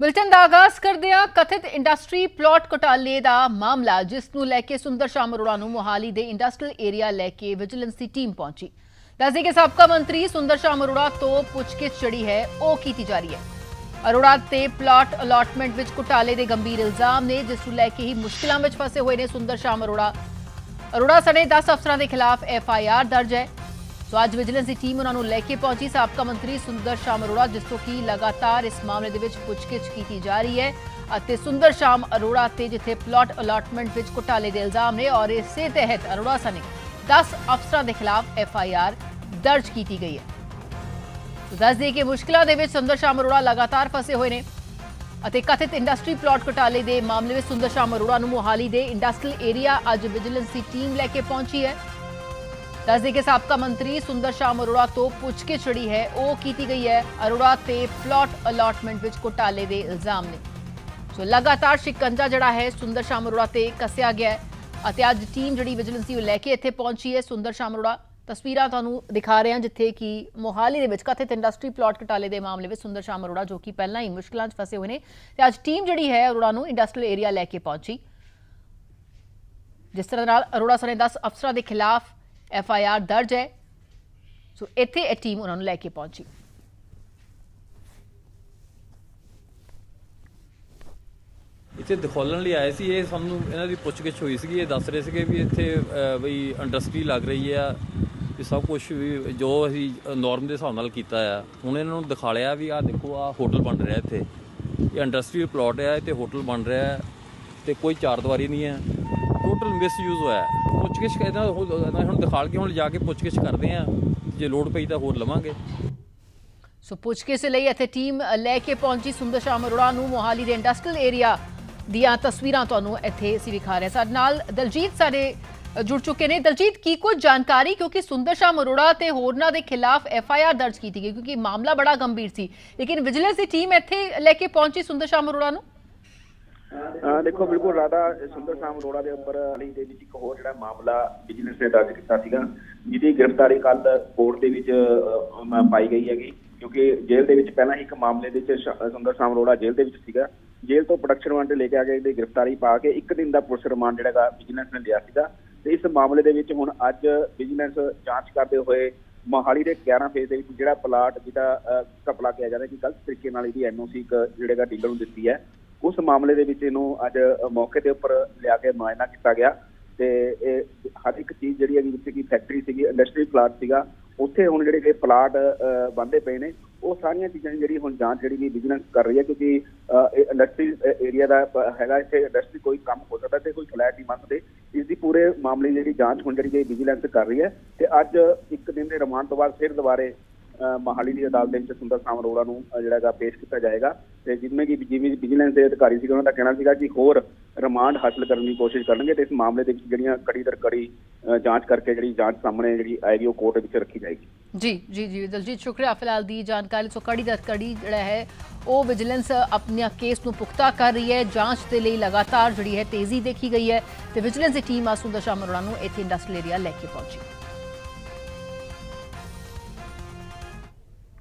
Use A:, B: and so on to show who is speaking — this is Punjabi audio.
A: ਬੁਲਟਨ ਦਾ ਆਗਾਜ਼ ਕਰਦਿਆਂ ਕਥਿਤ ਇੰਡਸਟਰੀ ਪਲਾਟ ਘੁਟਾਲੇ ਦਾ ਮਾਮਲਾ, ਜਿਸ ਨੂੰ ਲੈ ਕੇ ਸੁੰਦਰ ਸ਼ਾਮ ਅਰੋੜਾ ਨੂੰ ਮੋਹਾਲੀ ਦੇ ਇੰਡਸਟਰੀਅਲ ਏਰੀਆ ਲੈ ਕੇ ਵਿਜੀਲੈਂਸ ਦੀ ਟੀਮ ਪਹੁੰਚੀ। ਦੱਸਦੇ ਕਿ ਸਾਬਕਾ ਮੰਤਰੀ ਸੁੰਦਰ ਸ਼ਾਮ ਅਰੋੜਾ ਤੋਂ ਪੁੱਛਗਿੱਛ ਜਿਹੜੀ ਹੈ, ਉਹ ਕੀਤੀ ਜਾ ਰਹੀ ਹੈ। ਅਰੋੜਾ ਤੇ ਪਲਾਟ ਅਲਾਟਮੈਂਟ ਵਿੱਚ ਘੁਟਾਲੇ ਦੇ ਗੰਭੀਰ ਇਲਜ਼ਾਮ ਨੇ, ਜਿਸ ਨੂੰ ਲੈ ਕੇ ਹੀ ਮੁਸ਼ਕਲਾਂ ਵਿੱਚ ਫਸੇ ਹੋਏ ਨੇ ਸੁੰਦਰ ਸ਼ਾਮ ਅਰੋੜਾ। ਅਰੋੜਾ ਸਣੇ 10 ਅਫਸਰਾਂ ਦੇ ਖਿਲਾਫ ਐਫ ਆਈ ਆਰ ਦਰਜ ਹੈ। ਸੋ ਅੱਜ ਵਿਜੀਲੈਂਸ ਦੀ ਟੀਮ ਉਹਨਾਂ ਨੂੰ ਲੈ ਕੇ ਪਹੁੰਚੀ। ਸਾਬਕਾ ਮੰਤਰੀ ਸੁੰਦਰ ਸ਼ਾਮ ਅਰੋੜਾ, ਜਿਸ ਤੋਂ ਕਿ ਲਗਾਤਾਰ ਇਸ ਮਾਮਲੇ ਦੇ ਵਿੱਚ ਪੁੱਛਗਿੱਛ ਕੀਤੀ ਜਾ ਰਹੀ ਹੈ ਅਤੇ ਸੁੰਦਰ ਸ਼ਾਮ ਅਰੋੜਾ ਤੇ ਜਿੱਥੇ ਪਲਾਟ ਅਲਾਟਮੈਂਟ ਵਿੱਚ ਘੁਟਾਲੇ ਦੇ ਇਲਜ਼ਾਮ ਨੇ ਔਰ ਇਸੇ ਤਹਿਤ ਅਰੋੜਾ ਸਣੇ 10 ਅਫਸਰਾਂ ਦੇ ਖਿਲਾਫ ਐਫ ਆਈ ਆਰ ਦਰਜ ਕੀਤੀ ਗਈ ਹੈ। ਦੱਸ ਦਈਏ ਕਿ ਮੁਸ਼ਕਲਾਂ ਦੇ ਵਿੱਚ ਸੁੰਦਰ ਸ਼ਾਮ ਅਰੋੜਾ ਲਗਾਤਾਰ ਫਸੇ ਹੋਏ ਨੇ ਅਤੇ ਕਥਿਤ ਇੰਡਸਟਰੀ ਪਲਾਟ ਘੁਟਾਲੇ ਦੇ ਮਾਮਲੇ ਵਿੱਚ ਸੁੰਦਰ ਸ਼ਾਮ ਅਰੋੜਾ ਨੂੰ ਮੋਹਾਲੀ ਦੇ ਇੰਡਸਟਰੀਅਲ ਏਰੀਆ ਅੱਜ ਵਿਜੀਲੈਂਸ ਦੀ ਟੀਮ ਲੈ ਕੇ ਪਹੁੰਚੀ ਹੈ। ਦੱਸਦੇ ਕਿ ਸਾਬਕਾ ਮੰਤਰੀ ਸੁੰਦਰ ਸ਼ਾਮ ਅਰੋੜਾ ਤੋਂ ਪੁੱਛਗਿੱਛ ਜਿਹੜੀ ਹੈ, ਉਹ ਕੀਤੀ ਗਈ ਹੈ। ਅਰੋੜਾ ਤੇ ਪਲਾਟ ਅਲਾਟਮੈਂਟ ਵਿੱਚ ਘੁਟਾਲੇ ਦੇ ਇਲਜ਼ਾਮ ਨੇ। ਸੋ ਲਗਾਤਾਰ ਸ਼ਿਕੰਜਾ ਜਿਹੜਾ ਹੈ, ਸੁੰਦਰ ਸ਼ਾਮ ਅਰੋੜਾ ਤੇ ਕੱਸਿਆ ਗਿਆ ਹੈ ਅਤੇ ਅੱਜ ਟੀਮ ਜਿਹੜੀ ਵਿਜੀਲੈਂਸ ਦੀ ਲੈ ਕੇ ਇੱਥੇ ਪਹੁੰਚੀ ਹੈ ਸੁੰਦਰ ਸ਼ਾਮ ਅਰੋੜਾ। ਤਸਵੀਰਾਂ ਤੁਹਾਨੂੰ ਦਿਖਾ ਰਹੇ ਹਾਂ ਜਿੱਥੇ ਕਿ ਮੋਹਾਲੀ ਦੇ ਵਿੱਚ ਕਥਿਤ ਇੰਡਸਟਰੀ ਪਲਾਟ ਘਟਾਲੇ ਦੇ ਮਾਮਲੇ ਵਿੱਚ ਸੁੰਦਰ ਸ਼ਾਮ ਅਰੋੜਾ, ਜੋ ਕਿ ਪਹਿਲਾਂ ਹੀ ਮੁਸ਼ਕਲਾਂ 'ਚ ਫਸੇ ਹੋਏ ਨੇ। ਤੇ ਅੱਜ ਟੀਮ ਜਿਹੜੀ ਹੈ, ਅਰੋੜਾ ਨੂੰ ਇੰਡਸਟਰੀਅਲ ਏਰੀਆ ਲੈ ਕੇ ਪਹੁੰਚੀ। ਜਿਸ ਤਰ੍ਹਾਂ ਨਾਲ ਅਰੋੜਾ ਸਣੇ 10 ਅਫਸਰਾਂ ਦੇ ਖਿਲਾਫ ਐਫ ਆਈ ਆਰ ਦਰਜ ਹੈ। ਸੋ ਇੱਥੇ ਇਹ ਟੀਮ ਉਹਨਾਂ ਨੂੰ ਲੈ ਕੇ ਪਹੁੰਚੀ।
B: ਇੱਥੇ ਦਿਖਾਉਣ ਲਈ ਆਏ ਸੀ। ਇਹ ਸਾਨੂੰ ਇਹਨਾਂ ਦੀ ਪੁੱਛਗਿੱਛ ਹੋਈ ਸੀਗੀ। ਇਹ ਦੱਸ ਰਹੇ ਸੀਗੇ ਵੀ ਇੱਥੇ ਬਈ ਇੰਡਸਟਰੀ ਲੱਗ ਰਹੀ ਆ ਵੀ ਸਭ ਕੁਝ ਵੀ ਜੋ ਅਸੀਂ ਨਾਰਮ ਦੇ ਹਿਸਾਬ ਨਾਲ ਕੀਤਾ ਆ। ਹੁਣ ਇਹਨਾਂ ਨੂੰ ਦਿਖਾ ਲਿਆ ਵੀ ਆਹ ਦੇਖੋ, ਆਹ ਹੋਟਲ ਬਣ ਰਿਹਾ ਇੱਥੇ। ਇਹ ਇੰਡਸਟਰੀਅਲ ਪਲਾਟ ਆ ਤੇ ਹੋਟਲ ਬਣ ਰਿਹਾ ਹੈ ਤੇ ਕੋਈ ਚਾਰ ਦੀਵਾਰੀ ਨਹੀਂ ਹੈ। ਟੋਟਲ ਮਿਸਯੂਜ਼ ਹੋਇਆ ਹੈ। ਪੁੱਛਗਿੱਛ ਹੁਣ ਦਿਖਾਲ ਕੇ ਹੁਣ ਜਾ ਕੇ ਪੁੱਛਗਿੱਛ ਕਰਦੇ ਆ ਜੇ ਲੋਡ ਪਈ ਤਾਂ ਹੋਰ ਲਵਾਂਗੇ।
A: ਸੋ ਪੁੱਛਗਿੱਛ ਲਈ ਇੱਥੇ ਟੀਮ ਲੈ ਕੇ ਪਹੁੰਚੀ ਸੁੰਦਰ ਸ਼ਾਮ ਅਰੋੜਾ ਨੂੰ ਮੋਹਾਲੀ ਦੇ ਇੰਡਸਟਰੀਅਲ ਏਰੀਆ ਦੀਆਂ ਤਸਵੀਰਾਂ ਤੁਹਾਨੂੰ ਇੱਥੇ ਅਸੀਂ ਵਿਖਾ ਰਹੇ ਸਾਡੇ ਨਾਲ ਦਲਜੀਤ ਸਾਡੇ ਜੁੜ ਚੁੱਕੇ ਨੇ। ਦਲਜੀਤ, ਕੀ ਕੁਝ ਜਾਣਕਾਰੀ? ਕਿਉਂਕਿ ਸੁੰਦਰ ਸ਼ਾਮ ਅਰੋੜਾ ਤੇ ਹੋਰਨਾਂ ਦੇ ਖਿਲਾਫ ਐਫ ਆਈ ਆਰ ਦਰਜ ਕੀਤੀ ਗਈ, ਕਿਉਂਕਿ ਮਾਮਲਾ ਬੜਾ ਗੰਭੀਰ ਸੀ। ਲੇਕਿਨ ਵਿਜੀਲੈਂਸ ਦੀ ਟੀਮ ਇੱਥੇ ਲੈ ਕੇ ਪਹੁੰਚੀ ਸੁੰਦਰ ਸ਼ਾਮ ਅਰੋੜਾ ਨੂੰ।
C: ਦੇਖੋ, ਬਿਲਕੁਲ ਰਾਧਾ, ਸੁੰਦਰ ਸ਼ਾਮ ਅਰੋੜਾ ਦੇ ਉੱਪਰ ਹਾਲੀ ਦੇ ਵਿੱਚ ਇੱਕ ਹੋਰ ਜਿਹੜਾ ਮਾਮਲਾ ਵਿਜੀਲੈਂਸ ਨੇ ਦਰਜ ਕੀਤਾ ਸੀਗਾ, ਜਿਹਦੀ ਗ੍ਰਿਫਤਾਰੀ ਕੱਲ ਕੋਰਟ ਦੇ ਵਿੱਚ ਪਾਈ ਗਈ ਹੈਗੀ। ਕਿਉਂਕਿ ਜੇਲ੍ਹ ਦੇ ਵਿੱਚ ਪਹਿਲਾਂ ਹੀ ਇੱਕ ਮਾਮਲੇ ਦੇ ਵਿੱਚ ਸੁੰਦਰ ਸ਼ਾਮ ਅਰੋੜਾ ਜੇਲ੍ਹ ਦੇ ਵਿੱਚ ਸੀਗਾ। ਜੇਲ੍ਹ ਤੋਂ ਪ੍ਰੋਡਕਸ਼ਨ ਵਾਰੰਟ ਲੈ ਕੇ ਆ ਕੇ ਇਹਦੀ ਗ੍ਰਿਫਤਾਰੀ ਪਾ ਕੇ ਇੱਕ ਦਿਨ ਦਾ ਪੁਲਿਸ ਰਿਮਾਂਡ ਜਿਹੜਾਗਾ ਵਿਜੀਲੈਂਸ ਨੇ ਲਿਆ ਸੀਗਾ। ਤੇ ਇਸ ਮਾਮਲੇ ਦੇ ਵਿੱਚ ਹੁਣ ਅੱਜ ਵਿਜੀਲੈਂਸ ਜਾਂਚ ਕਰਦੇ ਹੋਏ ਮੋਹਾਲੀ ਦੇ 11 ਫੇਜ਼ ਦੇ ਵਿੱਚ ਜਿਹੜਾ ਪਲਾਟ ਜਿਹਦਾ ਕਪਲਾ ਕਿਹਾ ਜਾਂਦਾ ਕਿ ਗਲਤ ਤਰੀਕੇ ਨਾਲ ਇਹਦੀ ਐਨਓਸੀ ਜਿਹੜੇਗਾ ਡੀਲਰ ਨੂੰ ਦਿੱਤੀ ਹੈ। ਉਸ ਮਾਮਲੇ ਦੇ ਵਿੱਚ ਇਹਨੂੰ ਅੱਜ ਮੌਕੇ ਦੇ ਉੱਪਰ ਲਿਆ ਕੇ ਮੁਆਇਨਾ ਕੀਤਾ ਗਿਆ ਤੇ ਇਹ ਹਰ ਇੱਕ ਚੀਜ਼ ਜਿਹੜੀ ਹੈਗੀ ਜਿੱਥੇ ਕਿ ਫੈਕਟਰੀ ਸੀਗੀ ਇੰਡਸਟਰੀ ਪਲਾਟ ਸੀਗਾ ਉੱਥੇ ਹੁਣ ਜਿਹੜੇ ਕਿ ਪਲਾਟ ਬੰਦੇ ਪਏ ਨੇ ਉਹ ਸਾਰੀਆਂ ਚੀਜ਼ਾਂ ਦੀ ਜਿਹੜੀ ਹੁਣ ਜਾਂਚ ਜਿਹੜੀ ਵੀ ਵਿਜੀਲੈਂਸ ਕਰ ਰਹੀ ਹੈ ਕਿਉਂਕਿ ਇੰਡਸਟਰੀ ਏਰੀਆ ਦਾ ਹੈਗਾ ਇੱਥੇ ਇੰਡਸਟਰੀ ਕੋਈ ਕੰਮ ਹੋ ਸਕਦਾ ਤੇ ਕੋਈ ਫਲੈਟ ਨਹੀਂ ਮੰਗਦੇ ਇਸ ਦੀ ਪੂਰੇ ਮਾਮਲੇ ਦੀ ਜਿਹੜੀ ਜਾਂਚ ਹੁਣ ਜਿਹੜੀ ਵਿਜੀਲੈਂਸ ਕਰ ਰਹੀ ਹੈ ਤੇ ਅੱਜ ਇੱਕ ਦਿਨ ਦੇ ਰਿਮਾਂਡ ਤੋਂ ਬਾਅਦ ਫਿਰ ਦੁਬਾਰੇ ਅ, ਮੋਹਾਲੀ ਦੀ ਅਦਾਲਤ ਦੇ ਵਿੱਚ ਸੁੰਦਰ ਸ਼ਾਮ ਅਰੋੜਾ ਨੂੰ ਅ, ਜਿਹੜਾ ਹੈਗਾ ਪੇਸ਼ ਕੀਤਾ ਜਾਏਗਾ। ਤੇ ਜਿਵੇਂ ਕਿ ਜਿਵੇਂ ਵਿਜੀਲੈਂਸ ਦੇ ਅਧਿਕਾਰੀ ਸੀਗੇ, ਉਹਨਾਂ ਦਾ ਕਹਿਣਾ ਸੀਗਾ ਕਿ ਹੋਰ ਰਿਮਾਂਡ ਹਾਸਲ ਕਰਨ ਦੀ ਕੋਸ਼ਿਸ਼ ਕਰਨਗੇ ਤੇ ਇਸ ਮਾਮਲੇ ਦੇ ਵਿੱਚ ਜਿਹੜੀਆਂ ਕੜੀ ਦਰ ਕੜੀ ਜਾਂਚ ਕਰਕੇ ਜਿਹੜੀ ਜਾਂਚ ਸਾਹਮਣੇ ਜਿਹੜੀ ਆਏਗੀ, ਉਹ ਕੋਰਟ ਵਿੱਚ ਰੱਖੀ ਜਾਏਗੀ।
A: ਜੀ ਜੀ ਜੀ, ਦਲਜੀਤ, ਸ਼ੁਕਰੀਆ ਫਿਲਹਾਲ ਦੀ ਜਾਣਕਾਰੀ। ਸੋ ਕੜੀ ਦਾ ਕੜੀ ਜਿਹੜਾ ਹੈ, ਉਹ ਵਿਜੀਲੈਂਸ ਆਪਣੀਆਂ ਕੇਸ ਨੂੰ ਪੁਖਤਾ ਕਰ ਰਹੀ ਹੈ। ਜਾਂਚ ਦੇ ਲਈ ਲਗਾਤਾਰ ਜਿਹੜੀ ਹੈ, ਤੇਜ਼ੀ ਦੇਖੀ ਗਈ ਹੈ ਤੇ ਵਿਜੀਲੈਂਸ ਦੀ ਟੀਮ ਆਸੂ ਦਸ਼ਾ ਮਰੋੜਾ ਨੂੰ ਇੱਥੇ ਇੰਡਸਟਰੀਅਲ ਏਰੀਆ ਲੈ ਕੇ ਪਹੁੰਚੀ।